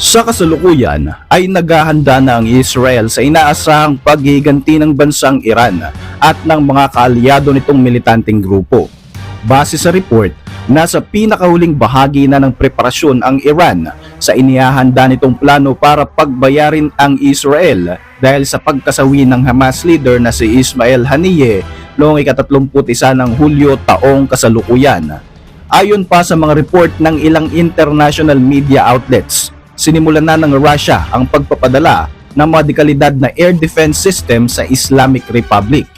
Sa kasalukuyan ay naghahanda na ang Israel sa inaasahang paghiganti ng bansang Iran at ng mga kaalyado nitong militanteng grupo. Base sa report, nasa pinakahuling bahagi na ng preparasyon ang Iran sa inihahanda nitong plano para pagbayarin ang Israel dahil sa pagkasawi ng Hamas leader na si Ismail Haniyeh noong ikatatlumput-isa ng Hulyo taong kasalukuyan. Ayon pa sa mga report ng ilang international media outlets, sinimulan na ng Russia ang pagpapadala ng mga dekalidad na air defense system sa Islamic Republic.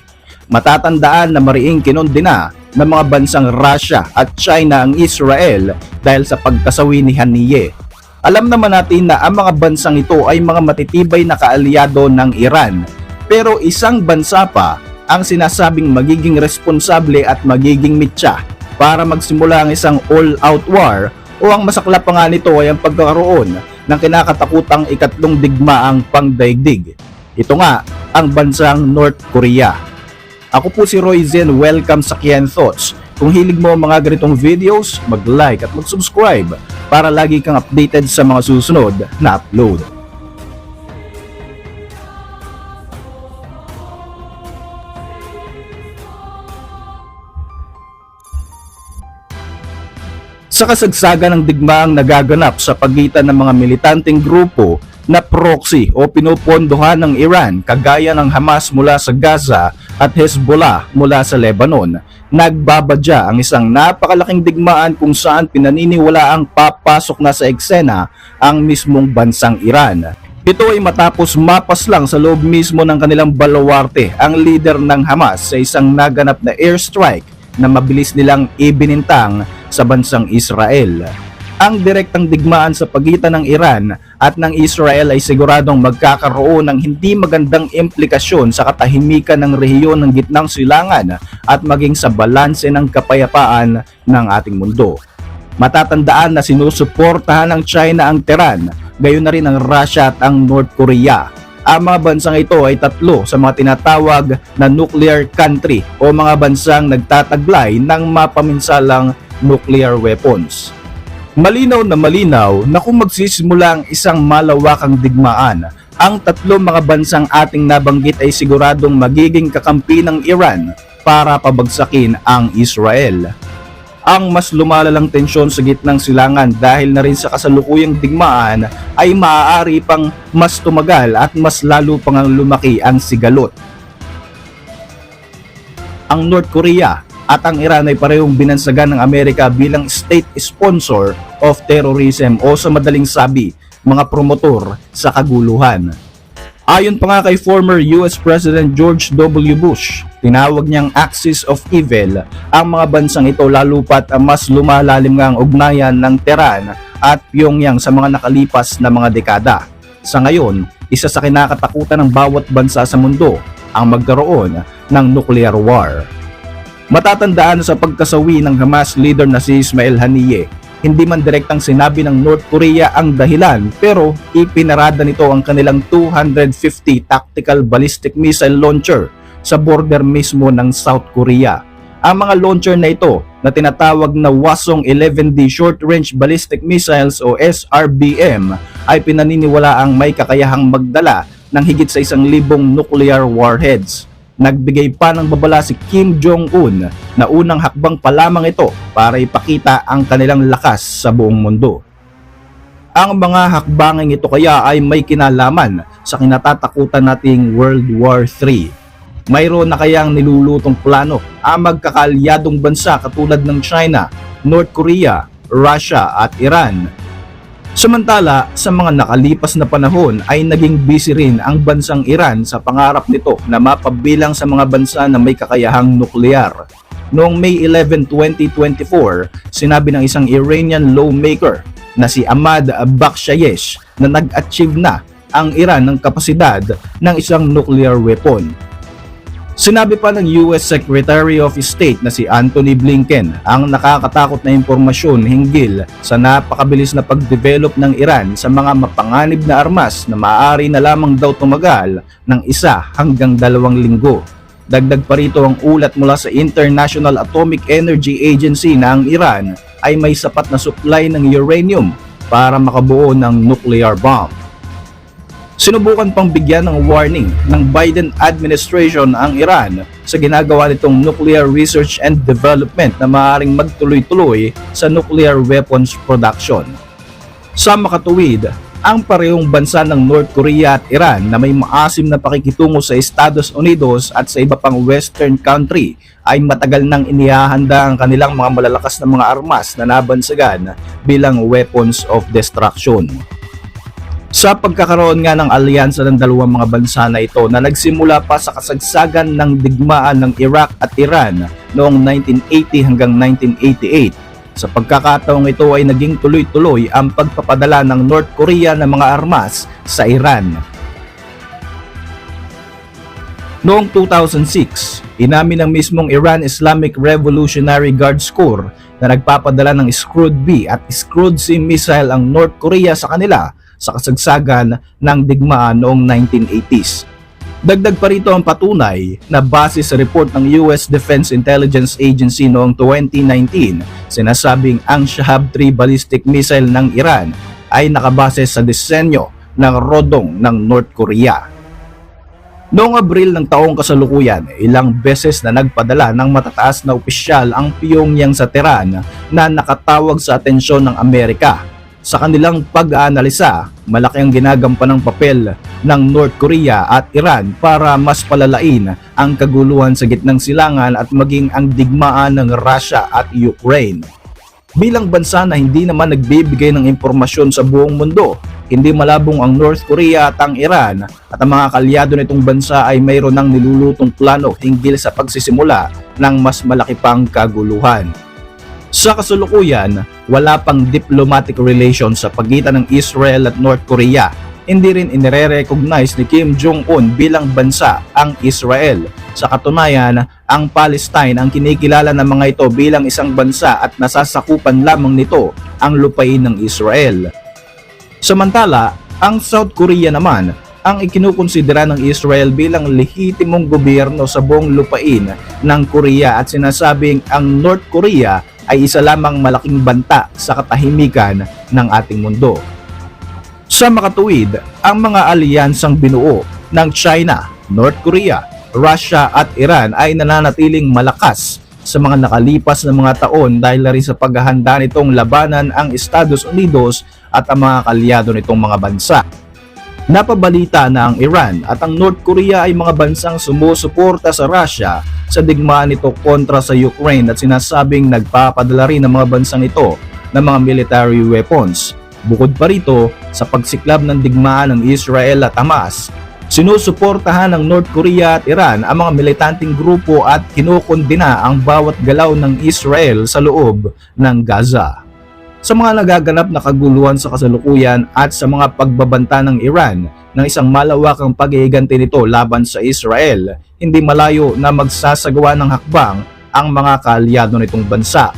Matatandaan na mariing kinondena ng mga bansang Russia at China ang Israel dahil sa pagkasawi ni Haniyeh. Alam naman natin na ang mga bansang ito ay mga matitibay na kaalyado ng Iran. Pero isang bansa pa ang sinasabing magiging responsable at magiging mitya para magsimula ang isang all-out war o ang masaklap pa nga nito ay ang pagkakaroon ng kinakatakutang ikatlong digmaang pangdaigdig. Ito nga ang bansang North Korea. Ako po si Roy Zen, welcome sa Kian Thoughts. Kung hilig mo mga ganitong videos, mag-like at mag-subscribe para lagi kang updated sa mga susunod na upload. Sa kasagsagan ng digmaang nagaganap sa pagitan ng mga militanteng grupo na proxy o pinupondohan ng Iran kagaya ng Hamas mula sa Gaza at Hezbollah mula sa Lebanon, nagbabadya ang isang napakalaking digmaan kung saan pinaniniwala ang papasok na sa eksena ang mismong bansang Iran. Ito ay matapos mapas lang sa loob mismo ng kanilang baluarte ang leader ng Hamas sa isang naganap na airstrike na mabilis nilang ibinintang sa bansang Israel. Ang direktang digmaan sa pagitan ng Iran at ng Israel ay siguradong magkakaroon ng hindi magandang implikasyon sa katahimikan ng rehiyon ng gitnang silangan at maging sa balanse ng kapayapaan ng ating mundo. Matatandaan na sinusuportahan ng China ang Tehran, gayon na rin ang Russia at ang North Korea. Ang mga bansang ito ay tatlo sa mga tinatawag na nuclear country o mga bansang nagtataglay ng mapaminsalang nuclear weapons. Malinaw na malinaw na kung magsisimula ang isang malawakang digmaan, ang tatlong mga bansang ating nabanggit ay siguradong magiging kakampi ng Iran para pabagsakin ang Israel. Ang mas lumalalang tensyon sa gitnang silangan dahil na rin sa kasalukuyang digmaan ay maaari pang mas tumagal at mas lalo pang ang lumaki ang sigalot. Ang North Korea at ang Iran ay parehong binansagan ng Amerika bilang state sponsor of terrorism o sa madaling sabi, mga promotor sa kaguluhan. Ayon pa nga kay former US President George W. Bush, tinawag niyang axis of evil ang mga bansang ito lalo pat mas lumalalim nga ang ugnayan ng Tehran at Pyongyang sa mga nakalipas na mga dekada. Sa ngayon, isa sa kinakatakutan ng bawat bansa sa mundo ang magkaroon ng nuclear war. Matatandaan sa pagkasawi ng Hamas leader na si Ismail Haniyeh, hindi man direktang sinabi ng North Korea ang dahilan pero ipinarada nito ang kanilang 250 tactical ballistic missile launcher sa border mismo ng South Korea. Ang mga launcher na ito na tinatawag na Wasong 11D Short Range Ballistic Missiles o SRBM ay pinaniniwala ang may kakayahang magdala ng higit sa isang libong nuclear warheads. Nagbigay pa ng babala si Kim Jong-un na unang hakbang pa lamang ito para ipakita ang kanilang lakas sa buong mundo. Ang mga hakbanging ito kaya ay may kinalaman sa kinatatakutan nating World War III. Mayroon na kayang nilulutong plano ang magkakalyadong bansa katulad ng China, North Korea, Russia at Iran Samantala, sa mga nakalipas na panahon ay naging busy rin ang bansang Iran sa pangarap nito na mapabilang sa mga bansa na may kakayahang nuklear. Noong May 11, 2024, sinabi ng isang Iranian lawmaker na si Ahmad Bakshayesh na nag-achieve na ang Iran ng kapasidad ng isang nuclear weapon. Sinabi pa ng US Secretary of State na si Anthony Blinken ang nakakatakot na impormasyon hinggil sa napakabilis na pagdevelop ng Iran sa mga mapanganib na armas na maaari na lamang daw tumagal ng isa hanggang dalawang linggo. Dagdag pa rito ang ulat mula sa International Atomic Energy Agency na ang Iran ay may sapat na supply ng uranium para makabuo ng nuclear bomb. Sinubukan pang bigyan ng warning ng Biden administration ang Iran sa ginagawa nitong nuclear research and development na maaaring magtuloy-tuloy sa nuclear weapons production. Sa makatuwid, ang parehong bansa ng North Korea at Iran na may maasim na pakikitungo sa Estados Unidos at sa iba pang western country ay matagal nang inihahanda ang kanilang mga malalakas na mga armas na nabansagan bilang weapons of destruction. Sa pagkakaroon nga ng alyansa ng dalawang mga bansa na ito na nagsimula pa sa kasagsagan ng digmaan ng Iraq at Iran noong 1980 hanggang 1988 sa pagkakataong ito ay naging tuloy-tuloy ang pagpapadala ng North Korea ng mga armas sa Iran. Noong 2006, inamin ng mismong Iran Islamic Revolutionary Guards Corps na nagpapadala ng Screwed B at Screwed C missile ang North Korea sa kanila sa kasagsagan ng digmaan noong 1980s. Dagdag pa rito ang patunay na base sa report ng US Defense Intelligence Agency noong 2019, sinasabing ang Shahab-3 ballistic missile ng Iran ay nakabase sa disenyo ng rodong ng North Korea. Noong Abril ng taong kasalukuyan, ilang beses na nagpadala ng matataas na opisyal ang Pyongyang sa Tehran na nakatawag sa atensyon ng Amerika sa kanilang pag-aanalisa, malaki ang ginagampan ng papel ng North Korea at Iran para mas palalain ang kaguluhan sa gitnang silangan at maging ang digmaan ng Russia at Ukraine. Bilang bansa na hindi naman nagbibigay ng impormasyon sa buong mundo, hindi malabong ang North Korea at ang Iran at ang mga kalyado nitong bansa ay mayroon ng nilulutong plano hinggil sa pagsisimula ng mas malaki pang kaguluhan. Sa kasulukuyan, wala pang diplomatic relations sa pagitan ng Israel at North Korea. Hindi rin inire-recognize ni Kim Jong-un bilang bansa ang Israel. Sa katunayan, ang Palestine ang kinikilala ng mga ito bilang isang bansa at nasasakupan lamang nito ang lupain ng Israel. Samantala, ang South Korea naman ang ikinukonsidera ng Israel bilang lehitimong gobyerno sa buong lupain ng Korea at sinasabing ang North Korea ay isa lamang malaking banta sa katahimikan ng ating mundo. Sa makatuwid, ang mga alyansang binuo ng China, North Korea, Russia at Iran ay nananatiling malakas sa mga nakalipas na mga taon dahil na rin sa paghahanda nitong labanan ang Estados Unidos at ang mga kalyado nitong mga bansa. Napabalita na ang Iran at ang North Korea ay mga bansang sumusuporta sa Russia sa digmaan nito kontra sa Ukraine at sinasabing nagpapadala rin ng mga bansang ito ng mga military weapons. Bukod pa rito, sa pagsiklab ng digmaan ng Israel at Hamas, sinusuportahan ng North Korea at Iran ang mga militanteng grupo at kinukondina ang bawat galaw ng Israel sa loob ng Gaza. Sa mga nagaganap na kaguluhan sa kasalukuyan at sa mga pagbabanta ng Iran ng isang malawakang pag-iiganti nito laban sa Israel, hindi malayo na magsasagawa ng hakbang ang mga kaalyado nitong bansa.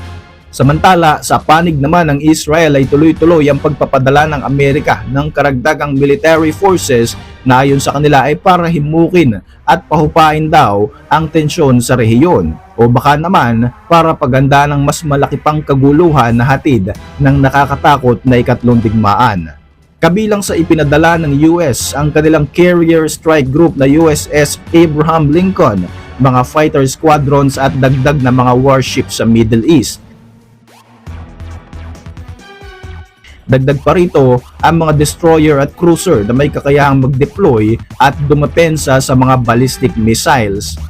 Samantala, sa panig naman ng Israel ay tuloy-tuloy ang pagpapadala ng Amerika ng karagdagang military forces na ayon sa kanila ay para himukin at pahupain daw ang tensyon sa rehiyon o baka naman para paganda ng mas malaki pang kaguluhan na hatid ng nakakatakot na ikatlong digmaan. Kabilang sa ipinadala ng US ang kanilang carrier strike group na USS Abraham Lincoln, mga fighter squadrons at dagdag na mga warships sa Middle East. Dagdag pa rito ang mga destroyer at cruiser na may kakayahang mag-deploy at dumapensa sa mga ballistic missiles.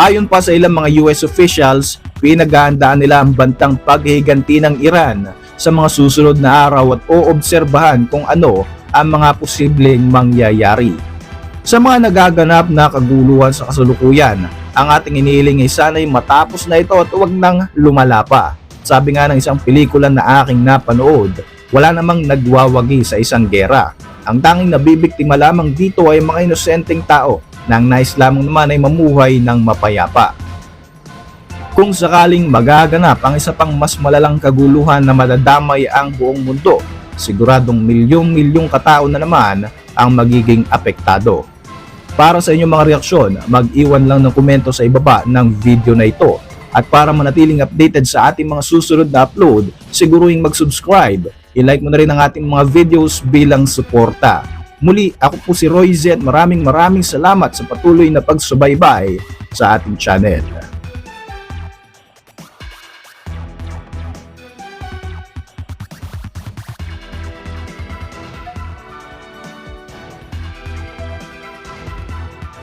Ayon pa sa ilang mga US officials, pinaghahandaan nila ang bantang paghiganti ng Iran sa mga susunod na araw at oobserbahan kung ano ang mga posibleng mangyayari. Sa mga nagaganap na kaguluhan sa kasalukuyan, ang ating inihiling ay sana'y matapos na ito at huwag nang lumala pa. Sabi nga ng isang pelikula na aking napanood, wala namang nagwawagi sa isang gera. Ang tanging nabibiktima lamang dito ay mga inosenteng tao na ang nais lamang naman ay mamuhay ng mapayapa. Kung sakaling magaganap ang isa pang mas malalang kaguluhan na madadamay ang buong mundo, siguradong milyong-milyong katao na naman ang magiging apektado. Para sa inyong mga reaksyon, mag-iwan lang ng komento sa ibaba ng video na ito At para manatiling updated sa ating mga susunod na upload, siguruhin mag-subscribe. I-like mo na rin ang ating mga videos bilang suporta. Muli, ako po si Roy Z. Maraming maraming salamat sa patuloy na pagsubaybay sa ating channel.